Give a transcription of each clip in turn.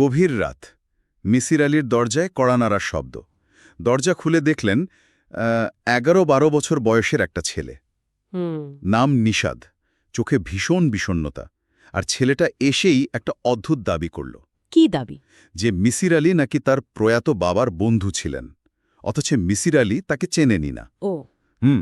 গভীর রাত। মিসির আলীর দরজায় কড়া নাড়ার শব্দ। দরজা খুলে দেখলেন এগারো বারো বছর বয়সের একটা ছেলে। নাম নিষাদ। চোখে ভীষণ বিষণ্ণতা। আর ছেলেটা এসেই একটা অদ্ভুত দাবি করল। কি দাবি? যে মিসির আলী নাকি তার প্রয়াত বাবার বন্ধু ছিলেন। অথচ মিসির আলী তাকে চেনেনি না। ও। হুম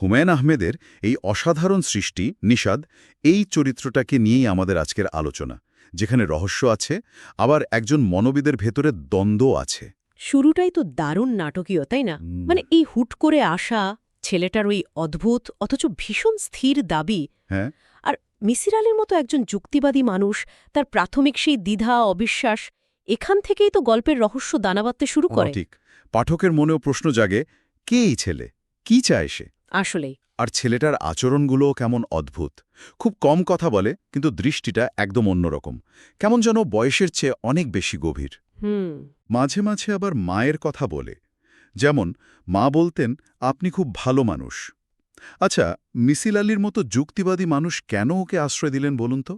হুমায়ুন আহমেদের এই অসাধারণ সৃষ্টি নিষাদ এই চরিত্রটাকে নিয়েই আমাদের আজকের আলোচনা। যেখানে রহস্য আছে আবার একজন মনোবিদের ভেতরে দ্বন্দ্ব আছে। শুরুটাই তো দারুণ নাটকীয় তাই না? মানে এই হুট করে আসা ছেলেটার ওই অদ্ভুত অথচ ভীষণ স্থির দাবি। হ্যাঁ। আর মিসির আলীর মতো একজন যুক্তিবাদী মানুষ তার প্রাথমিক সেই দ্বিধা অবিশ্বাস এখান থেকেই তো গল্পের রহস্য দানা বাঁধতে শুরু করে। ঠিক। পাঠকের মনেও প্রশ্ন জাগে কে এই ছেলে? কি চায় সে? আসলেই। আর ছেলেটার আচরণগুলোও কেমন অদ্ভুত। খুব কম কথা বলে কিন্তু দৃষ্টিটা একদম অন্যরকম। কেমন যেন বয়সের চেয়ে অনেক বেশি গভীর। হুম। মাঝে মাঝে আবার মায়ের কথা বলে। যেমন মা বলতেন আপনি খুব ভালো মানুষ। আচ্ছা মিসিল আলীর মতো যুক্তিবাদী মানুষ কেন ওকে আশ্রয় দিলেন বলুন তো?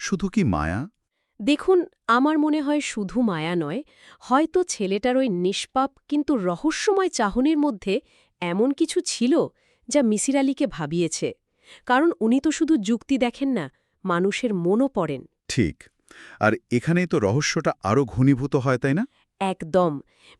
শুধু কি মায়া? দেখুন আমার মনে হয় শুধু মায়া নয় হয়তো ছেলেটার ওই নিষ্পাপ কিন্তু রহস্যময় চাহনির মধ্যে এমন কিছু ছিল যা মিসির আলীকে ভাবিয়েছে। কারণ উনি তো শুধু যুক্তি দেখেন না মানুষের মনও পড়েন। ঠিক। আর এখানেই তো রহস্যটা আরও ঘনীভূত হয় তাই না? একদম।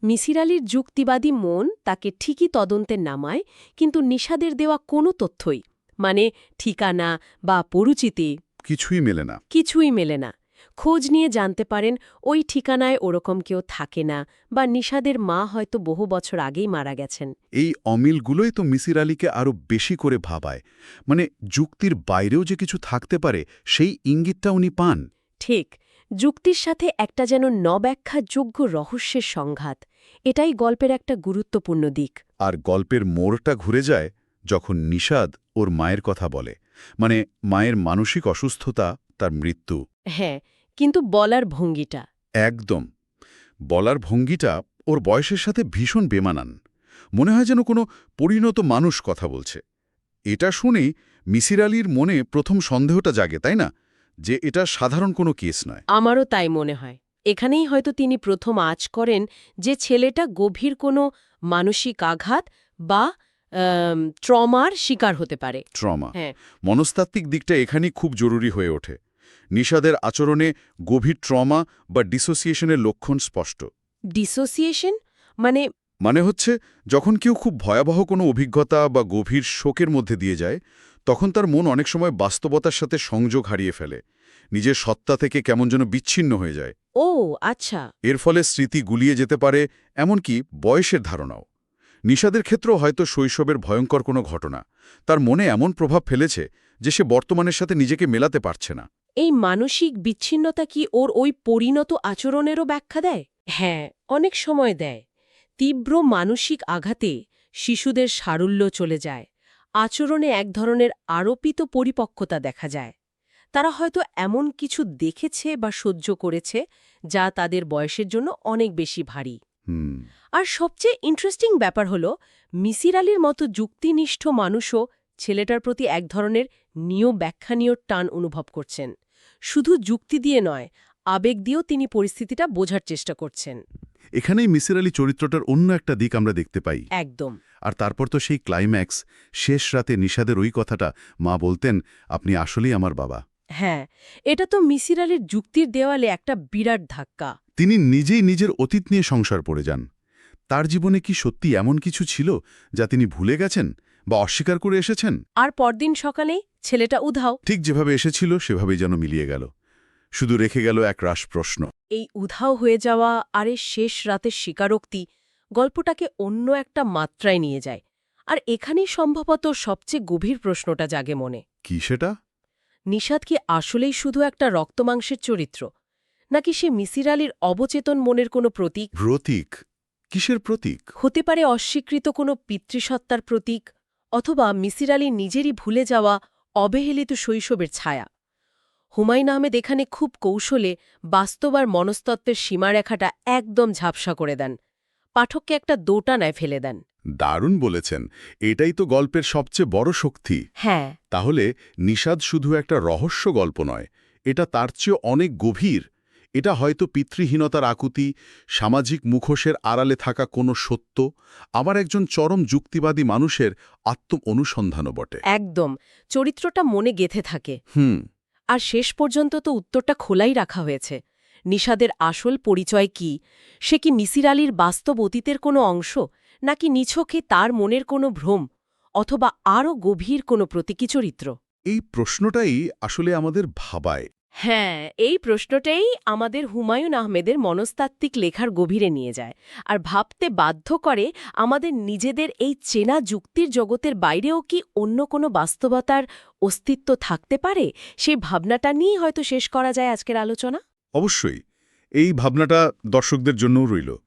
মিসির আলীর যুক্তিবাদী মন তাকে ঠিকই তদন্তে নামায় কিন্তু নিষাদের দেওয়া কোনো তথ্যই মানে ঠিকানা বা পরিচিতি কিছুই মেলে না। কিছুই মেলে না। খোঁজ নিয়ে জানতে পারেন ওই ঠিকানায় ওরকম কেউ থাকে না বা নিষাদের মা হয়তো বহু বছর আগেই মারা গেছেন। এই অমিলগুলোই তো মিসির আলীকে আরও বেশি করে ভাবায়। মানে যুক্তির বাইরেও যে কিছু থাকতে পারে সেই ইঙ্গিতটা উনি পান। ঠিক যুক্তির সাথে একটা যেন নব্যাখ্যাযোগ্য রহস্যের সংঘাত এটাই গল্পের একটা গুরুত্বপূর্ণ দিক। আর গল্পের মোড়টা ঘুরে যায় যখন নিষাদ ওর মায়ের কথা বলে। মানে মায়ের মানসিক অসুস্থতা তার মৃত্যু। হ্যাঁ কিন্তু বলার ভঙ্গিটা। একদম। বলার ভঙ্গিটা ওর বয়সের সাথে ভীষণ বেমানান। মনে হয় যেন কোনো পরিণত মানুষ কথা বলছে। এটা শুনেই মিসির আলীর মনে প্রথম সন্দেহটা জাগে তাই না? যে এটা সাধারণ কোনো কেস নয়। আমারও তাই মনে হয়। এখানেই হয়তো তিনি প্রথম আজ করেন যে ছেলেটা গভীর কোনো মানসিক আঘাত বা ট্রমার শিকার হতে পারে। ট্রমা। হ্যাঁ। মনস্তাত্ত্বিক দিকটা এখানেই খুব জরুরি হয়ে ওঠে। নিষাদের আচরণে গভীর ট্রমা বা ডিসোসিয়েশনের লক্ষণ স্পষ্ট। ডিসোসিয়েশন? মানে? মানে হচ্ছে যখন কেউ খুব ভয়াবহ কোনো অভিজ্ঞতা বা গভীর শোকের মধ্যে দিয়ে যায় তখন তার মন অনেক সময় বাস্তবতার সাথে সংযোগ হারিয়ে ফেলে। নিজের সত্তা থেকে কেমন যেন বিচ্ছিন্ন হয়ে যায়। ও আচ্ছা। এর ফলে স্মৃতি গুলিয়ে যেতে পারে এমনকি বয়সের ধারণাও। নিষাদের ক্ষেত্রেও হয়তো শৈশবের ভয়ঙ্কর কোনো ঘটনা। তার মনে এমন প্রভাব ফেলেছে যে সে বর্তমানের সাথে নিজেকে মেলাতে পারছে না। এই মানসিক বিচ্ছিন্নতা কি ওর ওই পরিণত আচরণেরও ব্যাখ্যা দেয়? হ্যাঁ অনেক সময় দেয়। তীব্র মানসিক আঘাতে শিশুদের সারল্য চলে যায়। আচরণে এক ধরনের আরোপিত পরিপক্কতা দেখা যায়। তারা হয়তো এমন কিছু দেখেছে বা সহ্য করেছে যা তাদের বয়সের জন্য অনেক বেশি ভারী। আর সবচেয়ে ইন্টারেস্টিং ব্যাপার হল মিসির আলীর মতো যুক্তিনিষ্ঠ মানুষও ছেলেটার প্রতি এক ধরনের নিয় ব্যাখ্যানীয় টান অনুভব করছেন। শুধু যুক্তি দিয়ে নয় আবেগ দিয়েও তিনি পরিস্থিতিটা বোঝার চেষ্টা করছেন। এখানেই মিসির আলী চরিত্রটার অন্য একটা দিক আমরা দেখতে পাই। একদম। আর তারপর তো সেই ক্লাইম্যাক্স শেষ রাতে নিষাদের ওই কথাটা মা বলতেন আপনি আসলেই আমার বাবা। হ্যাঁ এটা তো মিসির আলীর যুক্তির দেওয়ালে একটা বিরাট ধাক্কা। তিনি নিজেই নিজের অতীত নিয়ে সংসার পড়ে যান। তার জীবনে কি সত্যি এমন কিছু ছিল যা তিনি ভুলে গেছেন? বা অস্বীকার করে এসেছেন? আর পরদিন সকালে ছেলেটা উধাও। ঠিক যেভাবে এসেছিল সেভাবেই যেন মিলিয়ে গেল। শুধু রেখে গেল এক রাস প্রশ্ন। এই উধাও হয়ে যাওয়া আরে শেষ রাতের স্বীকারোক্তি গল্পটাকে অন্য একটা মাত্রায় নিয়ে যায়। আর এখানেই সম্ভবত সবচেয়ে গভীর প্রশ্নটা জাগে মনে। কি সেটা? নিষাদ কি আসলেই শুধু একটা রক্তমাংসের চরিত্র? নাকি সে মিসির আলীর অবচেতন মনের কোনো প্রতীক? প্রতীক? কিসের প্রতীক? হতে পারে অস্বীকৃত কোনো পিতৃসত্তার প্রতীক? অথবা মিসির আলী নিজেরই ভুলে যাওয়া অবহেলিত শৈশবের ছায়া। হুমায়ুন আহমেদ এখানে খুব কৌশলে বাস্তব আর মনস্তত্ত্বের সীমারেখাটা একদম ঝাপসা করে দেন। পাঠককে একটা দোটানায় ফেলে দেন। দারুণ বলেছেন। এটাই তো গল্পের সবচেয়ে বড় শক্তি। হ্যাঁ। তাহলে নিষাদ শুধু একটা রহস্য গল্প নয় এটা তার চেয়ে অনেক গভীর। এটা হয়তো পিতৃহীনতার আকুতি সামাজিক মুখোশের আড়ালে থাকা কোনো সত্য আবার একজন চরম যুক্তিবাদী মানুষের আত্ম অনুসন্ধানও বটে। একদম চরিত্রটা মনে গেথে থাকে। হুম। আর শেষ পর্যন্ত তো উত্তরটা খোলাই রাখা হয়েছে। নিষাদের আসল পরিচয় কি? সে কি মিসির আলীর বাস্তব অতীতের কোনো অংশ নাকি নিছকে তার মনের কোনো ভ্রম অথবা আরও গভীর কোনো প্রতীকী চরিত্র? এই প্রশ্নটাই আসলে আমাদের ভাবায়। হ্যাঁ এই প্রশ্নটাই আমাদের হুমায়ুন আহমেদের মনস্তাত্ত্বিক লেখার গভীরে নিয়ে যায়। আর ভাবতে বাধ্য করে আমাদের নিজেদের এই চেনা যুক্তির জগতের বাইরেও কি অন্য কোনো বাস্তবতার অস্তিত্ব থাকতে পারে? সেই ভাবনাটা নিয়েই হয়তো শেষ করা যায় আজকের আলোচনা। অবশ্যই, এই ভাবনাটা দর্শকদের জন্যও রইল।